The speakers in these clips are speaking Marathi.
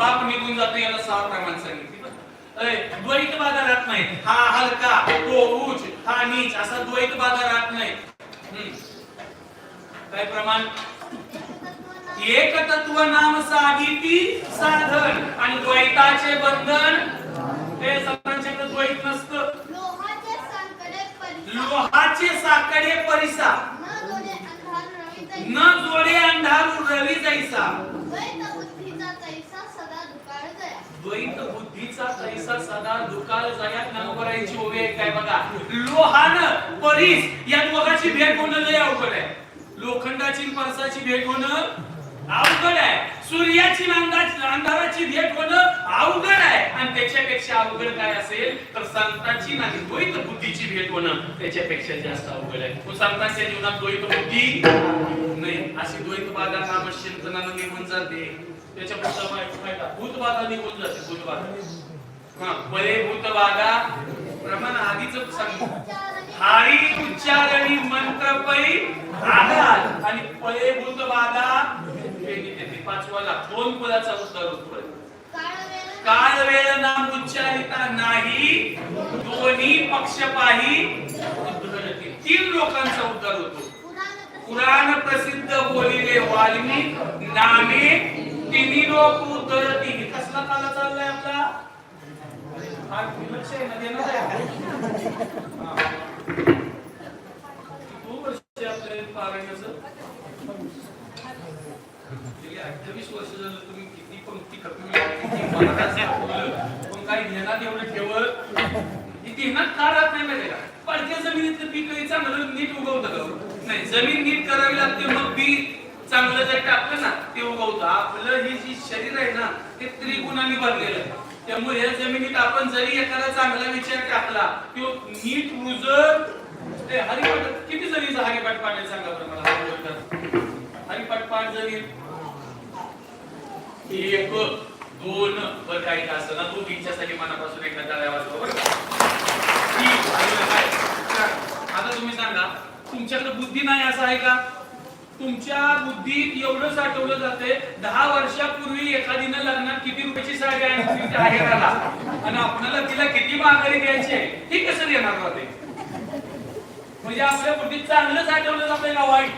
पाप निघून जातो याला सहा प्रमाण सांगितली द्वैत बाधा राहत नाही. हा हलका तो उच्च हा नीच असा द्वैत बाधा राहत नाही. काय प्रमाण? एक तत्व नाम साधिती साधन आणि द्वैताचे बंधन हे सर्वांच्याकडे द्वैत नसतं. लोहाचे सांकडे परिसा. न जोडे अंधार रवी तैसा न जोडे अंधारू रवी जैसा द्वैत बुद्धीचा तैसा सदा दुकाळ जया द्वैत बुद्धीचा तैसा सदा दुकाल जाया ज्ञानोबरायची ओवी आहे काय बघा? लोहान परीस या दोघांची भेट होणं लय अवघड आहे. लोखंडाची परसाची भेट होणं अवघड आहे. सूर्याची अंधाराची भेट होणं अवघड आहे. आणि त्याच्यापेक्षा अवघड काय असेल? तर संतांची नाही द्वैत बुद्धीची भेट होणं त्याच्यापेक्षा जास्त अवघड आहे. तो संतांच्या जीवनात द्वैत बुद्धी नाही. अशी द्वैत बाधा नामचिंतनानं निर्माण जाते. त्याच्या पुढचा फाय- फायदा. भूतबाधा निघून जाते भूतबाधा. हा. बरे भूतबाधा प्रमाण आधीच सांगितलं हारी उच्चारणी मंत्र पै आघात आणि पळे भूत बाधा निघते. ते पाचवाला दोन पदाचा उद्धार होतो काल वेळ नाम उच्चारिता नाही. दोन्ही पक्ष पाही उद्धरती तीन लोकांचा उद्धार होतो. पुराण प्रसिद्ध बोलिले वाल्मिक नामे तिन्ही लोक उत्तर हे कसला काला चाललाय आपला? आहे ना देणार आहे. वर्ष पारायणाचं. अठ्ठावीस वर्ष झालं तुम्ही किती पंक्ती खपली पण काही ध्यानात एवढं ठेवत? ध्यानात का राहत नाही माहिती का? पडक्या जमिनीतलं पीक चांगलं नीट उगवतं. नाही जमीन नीट करावी लागते मग बी चांगलं जर टाकलं ना ते उगवतं. आपलं हे जी शरीर आहे ना ते त्रिगुणांनी भरलेलं आहे. त्यामुळे या जमिनीत आपण जरी एखादा चांगला विचार टाकला तो नीट रुजत ते हरिपाठ किती जरी हरिपाठ पाडेल सांगा बरं मला हरिपाठ पाठ जरी. एक दोन बर काही का असं ना तू तिच्यासाठी मनापासून एखादा टाळ्या बरोबर बरं आता तुम्ही सांगा तुमच्याकडे बुद्धी नाही असं आहे का? तुमच्या बुद्धीत एवढं साठवलं जाते दहा वर्षापूर्वी एखादीनं लग्नात किती रुपयाची साडी आणली त्या आणि आपल्याला तिला किती माघारी द्यायची आहे ती कसं देणार राहते? म्हणजे आपल्या बुद्धीत चांगलं साठवलं जाते का वाईट?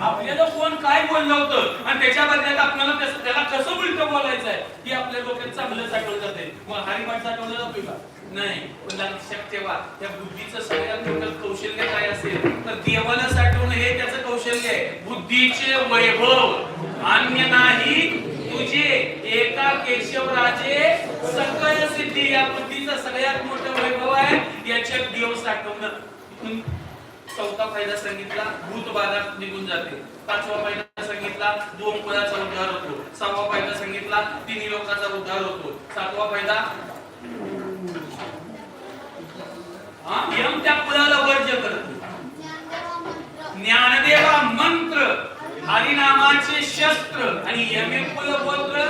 आपल्याला कोण काय बोललं होतं? आणि त्याच्या बदल्यात आपल्याला त्याला कसं उलट बोलायचं आहे? की आपल्या डोक्यात चांगलं साठवलं जाते मग हरिपाठ साठवलं जातोय का? नाही. पण लक्षात ठेवा त्या बुद्धीचं सगळ्यात मोठं कौशल्य काय असेल? तर देवाला साठवणं हे त्याचं कौशल्य आहे. बुद्धीचे वैभव. अन्य नाही. तुझे एका केशव राजे सिद्धी या बुद्धीचं सगळ्यात मोठं वैभव आहे. याच्यात देव साठवणं. चौथा फायदा सांगितला भूत बाधा निघून जाते. पाचवा फायदा सांगितला दोन पदाचा उद्धार होतो. सहावा फायदा सांगितला तिन्ही लोकांचा उद्धार होतो. सातवा फायदा हा? यम त्या कुलाला वर्ज्य करतो. ज्ञानदेवा मंत्र हरिनामाचे शस्त्र आणि यमे कुलगोत्र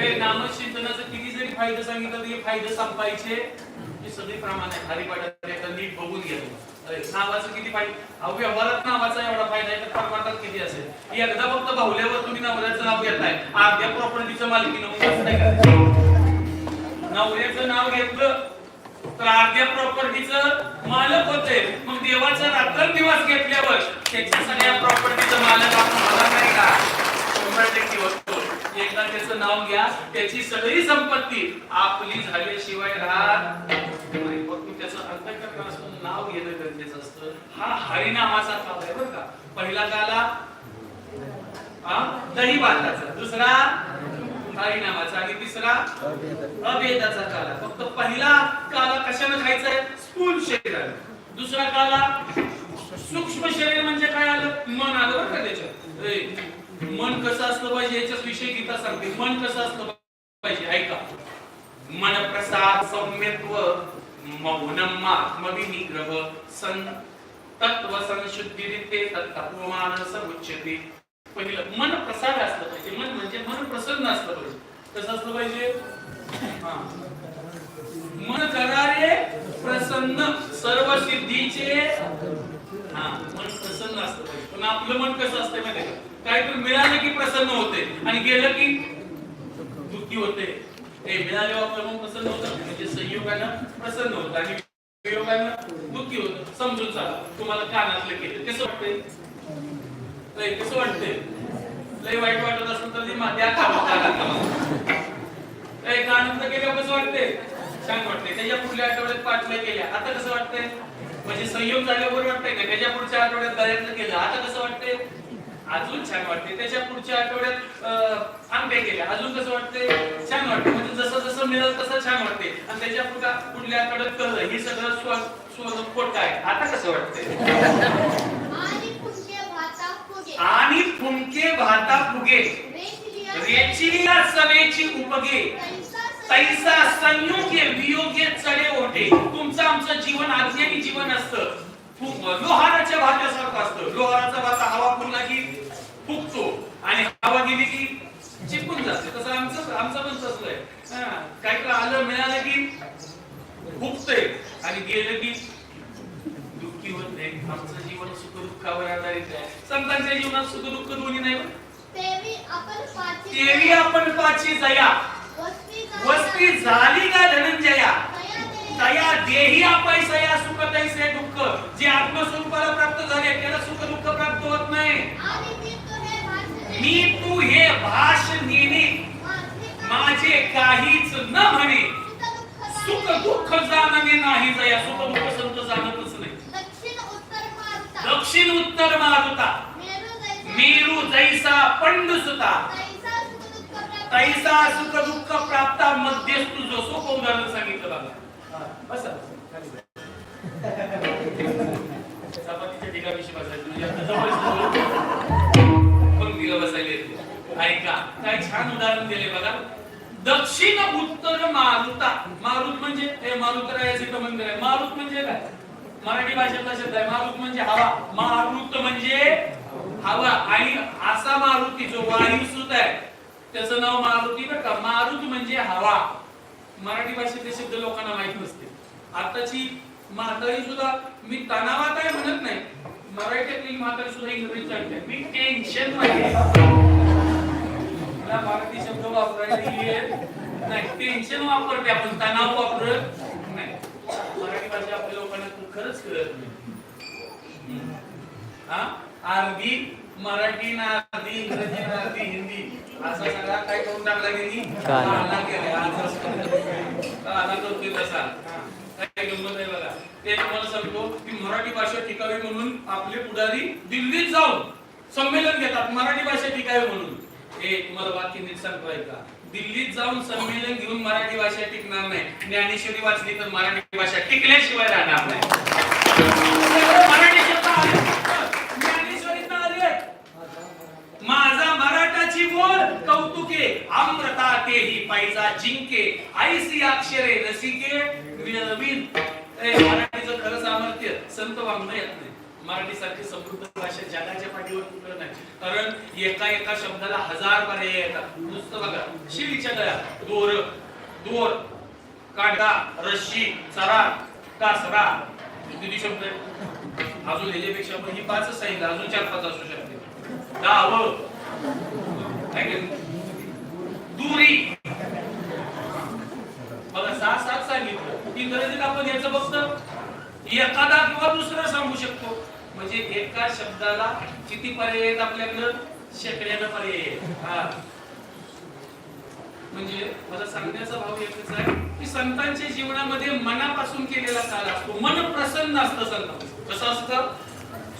हे नामचिंतनाचं किती जरी फायदे सांगितलं तरी फायदे संपायचे. हे सगळी प्रमाण आहे. हरिपाठात नीट बघून घेतो नावाचं किती फायदे? अहो व्यवहारात नावाचा एवढा फायदा आहे तर परमार्थात किती असेल? एकदा फक्त भावल्यावर तुम्ही नवऱ्याचं नाव घेताय. अर्ध्या प्रॉपर्टीचं मालकी नवऱ्याचं नाव घेतलं तर अर्ध्या प्रॉपर्टीचं मालक होते. मग देवाचा रात्र घेतल्यावर त्याच्या सगळ्या प्रॉपर्टीचं मालक आपण होणार नाही का शंभर टक्के होतो एकदा त्याचं नाव घ्या. त्याची सगळी संपत्ती आपली झाल्याशिवाय राहत नाही. फक्त त्याचं नाव घेणं गरजेचं असतं. हा हरिनामाचा काल आहे बरं का. पहिला काला दही भाताचा. दुसरा हरिनामाचा. आणि तिसरा अभेदाचा काला. फक्त पहिला काला कशाने खायचा आहे स्थूल दुसरा काला सूक्ष्म शरीर म्हणजे काय आलं? मन आलं बरं का त्याच्यात. मन कसं असलं पाहिजे याच्याच विषय गीता सांगते. मन कसं असलं पाहिजे? ऐका. मन प्रसाद सौम्यत्व मौनम आत्मविनिग्रह सं तत्व संशुद्धी तत्वमान समुच्यते पहिलं मन प्रसाद असलं पाहिजे. मन म्हणजे मन प्रसन्न असलं पाहिजे. कसं असलं पाहिजे? हा. मन करारे प्रसन्न सर्व सिद्धीचे हा मन प्रसन्न असलं पाहिजे. पण आपलं मन कसं असतं माहिती का? काहीतरी मिळालं की प्रसन्न होते. आणि गेलं की दुःखी होते. हे मिळाल्यावर प्रभू प्रसन्न होतं. म्हणजे संयोगानं प्रसन्न होतं. आणि वियोगानं दुःखी होतं. समजून चाला तुम्हाला कानातलं केलं. कसं वाटतंय? लय कसं वाटतंय? लय वाईट वाटत असेल तर ते आनंद द्या लय कानातलं केल्यावर कसं वाटतंय? छान वाटतंय. त्याच्या पुढल्या आठवड्यात पाठल्या केल्या. आता कसं वाटतंय? म्हणजे संयोग झाल्यावर वाटतंय का? त्याच्या पुढच्या आठवड्यात गळ्यातलं केलं. आता कसं वाटतंय? अजून छान वाटते त्याच्या पुढच्या आठवड्यात आंबे केले. अजून कसं वाटते छान वाटते म्हणजे जसं जसं मिळेल तसं छान वाटते आणि त्याच्या पुढच्या पुढल्या आठवड्यात कळलं हे सगळं स्व स्वरूप आहे आता कसं वाटते आणि फुटके भाता फुगे. आणि फुंके भाता फुगे. रेचलिया सवेची उपगे. तैसा संयोगे वियोगे चढे ओढे. तुमचं आमचं जीवन अज्ञानी जीवन असतं. लोहाराच्या भात्यासारखं असतं. लोहाराचा भाता हवा फुलला की फुगतो आणि हवा गेली की चिपून जाते. तसं आमचं आमचं पण तसलं आहे. हा, काय काय आलं मिळालं की फुगतंय. आणि गेलं की दुःखी होत नाही. आमचं जीवन सुख दुःखावर आधारित आहे. संतांच्या जीवनात सुख दुःख दोन्ही नाही. तेवी आपण पाची जया. वस्ती झाली का धनंजया? तया देही अपैसया सुख तैसे दुःख. जे आत्मस्वरूपाला प्राप्त झाले त्याला सुख दुःख प्राप्त होत नाही. मी तू हे भाष नेणे. माझे काहीच न म्हणे. सुख दुःख जाणणे नाही जया. सुख दुःख संत जाणतच नाही. दक्षिण उत्तर मारुता मेरू जैसा पंड सुता तैसा सुख दुःख प्राप्त दुःख प्राप्ता मध्यस्थू जो. सोपं उदाहरण सांगितलं बघा बस. चपातीच्या ठिकाणी बसायचं. म्हणजे ऐका काय छान उदाहरण दिले बघा. दक्षिण उत्तर मारुता. मारुत म्हणजे हे मारुतरायाचं मंदिर आहे. मारुत म्हणजे काय? मराठी भाषेतला शब्द आहे. मारुत म्हणजे हवा. मारुत म्हणजे हवा. आणि असा मारुती जो वायू सुद्धा आहे त्याचं नाव मारुती बरं का. मारुत म्हणजे हवा. मराठी भाषेतले शब्द लोकांना माहीत नसते आताची म्हातारी सुद्धा मी तणावात आहे म्हणत नाही. मराठीतली म्हातारी सुद्धा इंग्रजी चालते. मी टेन्शनमध्ये मला मराठी शब्द वापरायला नाही टेन्शन वापरते आपण तणाव वापरत नाही. मराठी भाषा आपल्या लोकांना खरंच कळत नाही. हा? अर्धी मराठी ना अर्धी इंग्रजी ना अर्धी हिंदी असा सगळा काय करून टाकला गेली काला केला. काला करतोय तसा हा. काय गंमत आहे बघा. ते तुम्हाला सांगतो की मराठी भाषा टिकावी म्हणून आपले पुढारी दिल्लीत जाऊन संमेलन घेतात मराठी भाषा टिकावी म्हणून. हे तुम्हाला वाक्य नीट सांगतो ऐका दिल्लीत जाऊन संमेलन घेऊन मराठी भाषा टिकणार नाही. ज्ञानेश्वरी वाचली तर मराठी भाषा टिकल्याशिवाय राहणार नाही. माझा मराठाची बोल कौतुके अमृता तेही पैसा जिंके आईसी अक्षरे रसिके नवीन मराठीचं खरं सामर्थ्य संत वाङ्मय येत नाही मराठी सारखी समृद्ध भाषा जगाच्या पाठीवर कुठं नाही. कारण एका एका शब्दाला हजार पर्याय येतात. नुसतं बघा. शिडीच्या गळ्या दोर दोर काढा रश्शी चरा कासरा. किती शब्द अजून ह्याच्यापेक्षा पण ही पाचच सांगितलं. अजून चार पाच असू शकते. दाव. दुरी. बघा सहा सात सांगितलं. इंग्रजीत आपण याचं बघतो एखादा किंवा दुसरं सांगू एका शब्दाला किती पर्याय आहेत आपल्याकडं? शेकड्यानं पर्याय आहेत. हा. म्हणजे मला सांगण्याचा भाव एकच आहे की संतांच्या जीवनामध्ये मनापासून केलेला काल असतो. मन प्रसन्न असतं संत कसं असतं?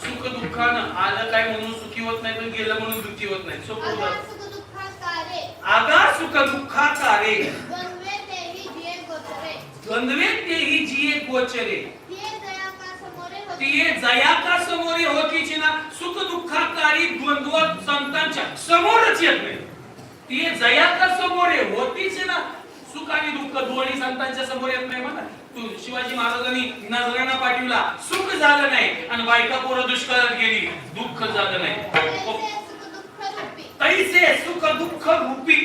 सुख दुःखानं. आलं काय म्हणून सुखी होत नाही पण गेलं म्हणून दुःखी होत नाही. सोपं आगा. सुख दुःखाकारे. आगा सुख दुःखाकारे. गणवे तेही जिये गोचरे. द्वंद्वे तेही जिये गोचरे. समोरे होती तिये जया का समोरे होतीची ना सुख दुःखाकारी द्वंद्व संतांच्या समोरच येत नाही तिये जया का समोरे होतीच ना सुख आणि दुःख दोन्ही संतांच्या समोर येत नाही म्हणा तू शिवाजी महाराजांनी नजराना पाठवला सुख झालं नाही आणि बायका पोरं दुष्काळात गेली दुःख झालं नाही तैसे सुख दुःख रूपी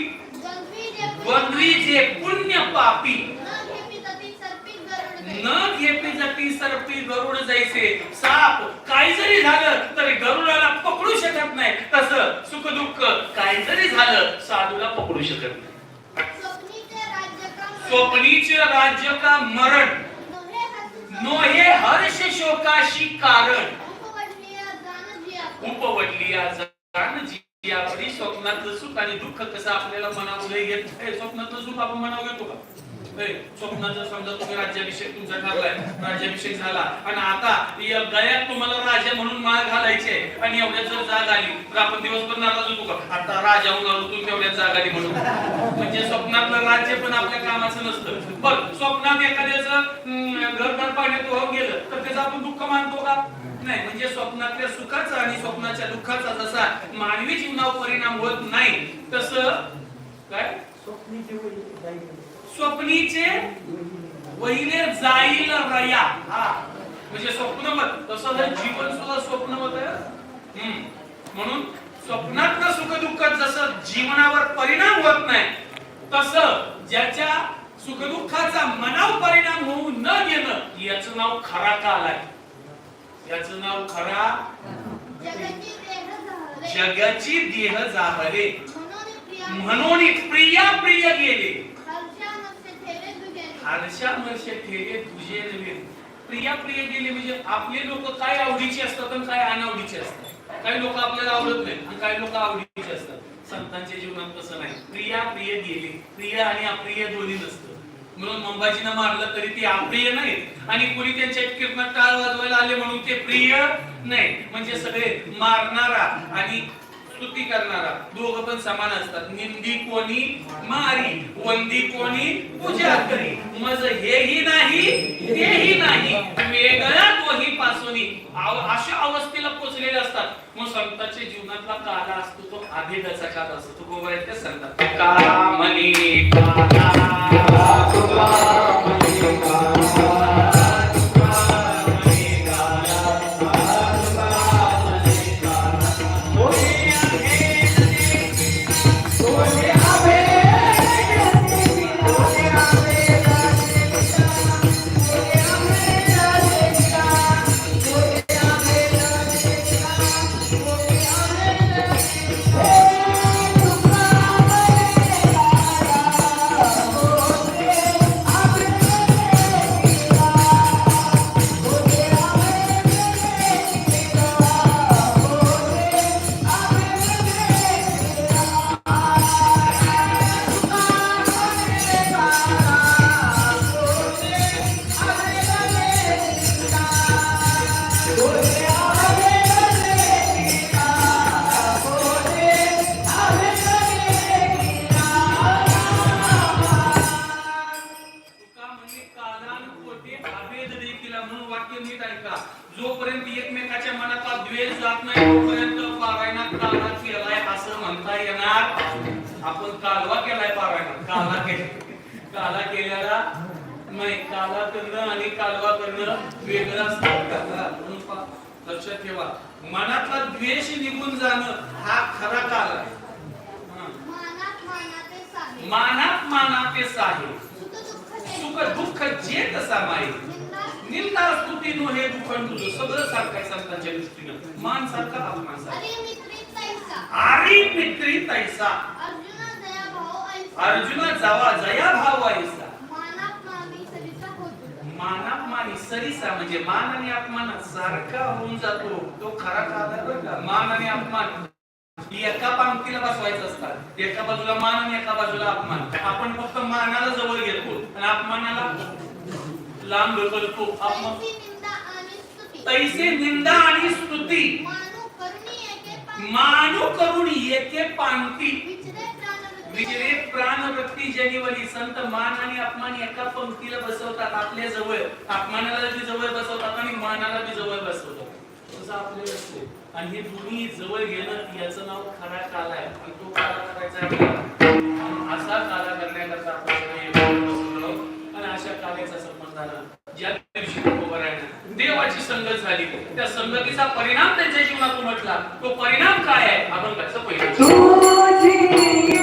द्वंद्वी जे पुण्य पापी न घेपी तती सर्पी गरुड गई. न घेपी जाती सरपी गरुड जायचे. साप काही जरी झालं तरी गरुडाला पकडू शकत नाही. तसं सुख दुःख काही जरी झालं साधूला पकडू शकत नाही. स्वप्नीचे राज्य का मरण. नोहे हर्ष शोकाशी कारण. जाण जिया उपवडली जाण जी आपली स्वप्नातलं सुख आणि दुःख कसं आपल्याला मनामध्ये येत स्वप्नातलं सुख आपण मनावर घेतो का? स्वप्नाचा समजा तुम्ही राज्याभिषेक तुमचा ठरलाय राज्याभिषेक झाला. आणि आता या गळ्यात तुम्हाला राजा म्हणून माळ घालायचे आणि एवढ्यात जर जाग आली तर आपण दिवसभर नाराज होतो का? आता राजा होऊन आलो तुम्ही एवढ्यात जाग आली म्हणून. म्हणजे स्वप्नातलं राज्य पण आपल्या कामाचं नसतं. पण स्वप्नात एखाद्याचं घर घरदार पाण्यात वाहून गेलं तर त्याचं आपण दुःख मानतो का? नाही म्हणजे स्वप्नातल्या सुखाचा आणि स्वप्नाच्या दुःखाचा जसा मानवी जीवनावर परिणाम होत नाही तसं काय? स्वप्नीचे वहिले जाईल रया. हा. म्हणजे स्वप्नमत. तसं जीवन सुद्धा स्वप्नमत आहे. हम्म. म्हणून स्वप्नातलं सुख दुःखात जसं जीवनावर परिणाम होत नाही तसं ज्याच्या सुखदुःखाचा मनावर परिणाम होऊ न देणं याचं नाव खरा काल आहे. याचं नाव खरा जगाची देह जाहले म्हणून प्रिया प्रिया गेले. दुगेले हर्षा ठेले तुझे नवीन प्रिया प्रिय गेले म्हणजे आपले लोक काय आवडीचे असतात आणि काय अनावडीचे असतात? काही लोक आपल्याला आवडत नाही आणि काही लोक आवडीचे असतात. संतांच्या जीवनात तसं नाही. प्रिया प्रिय गेले. प्रिय आणि अप्रिय दोन्ही नसतं. म्हणून मंबाजीनं मारलं तरी ते अप्रिय नाही आणि कोणी त्यांच्या कीर्तनात टाळ वाजवायला आले म्हणून ते प्रिय नाही म्हणजे सगळे मारणारा आणि स्तुती करणारा. दोघ पण समान असतात. निंदी कोणी मारी वंदी कोणी पूजा करी. मज हेही नाही तेही नाही. वेगळा तोही पासून अशा अवस्थेला पोचलेले असतात. मग संतांच्या जीवनातला काला असतो तो आधेगाचा काला असतो. तो गोवाळ्यात सांगतात कामनी काला. काला करणं आणि कालवा करणं वेगळं असतं लक्षात ठेवा. मनातला द्वेष निघून जाणं हा खरा काल आहे. मानात मानाते साहे मानात मानाते साहे सुख दुःख जे तसा माई निंदा स्तुती नो हे दुःख तुझं. सगळं सारखं आहे संतांच्या दृष्टीनं. मान सारखा अपमान सारखा. अरे मित्री तैसा. आरी मित्री तैसा. अर्जुना जावा जया भाव ऐसा. होतो मानात मानी सरिसा म्हणजे मान आणि अपमान सारखा होऊन जातो. तो खरा का? मान आणि अपमान. एका पंक्तीला बसवायचं असतात एका बाजूला मान आणि एका बाजूला अपमान. आपण फक्त मानाला जवळ घेतो. आणि अपमानाला लांब ढकलतो अपमान तैसी निंदा आणि स्तुती. मानू करून येथे पांती. विजरे प्राणवृत्ती जनिवली. संत मान आणि अपमान एका पंक्तीला बसवतात आपल्या जवळ. अपमानाला बी जवळ बसवतात आणि मानाला बी जवळ बसवतात. तसं आपले असते. आणि हे दोन्ही जवळ गेलं याचं नाव खरा काल आहे. आणि तो काला करायचा असा काला करण्याकरता आपण आणि अशा काल्याचा संबंध झाला. ज्या दिवशी देवाची संगत झाली. त्या संगतीचा परिणाम त्यांच्या जीवनात उमटला तो परिणाम काय आहे? आपण कसं पहिलं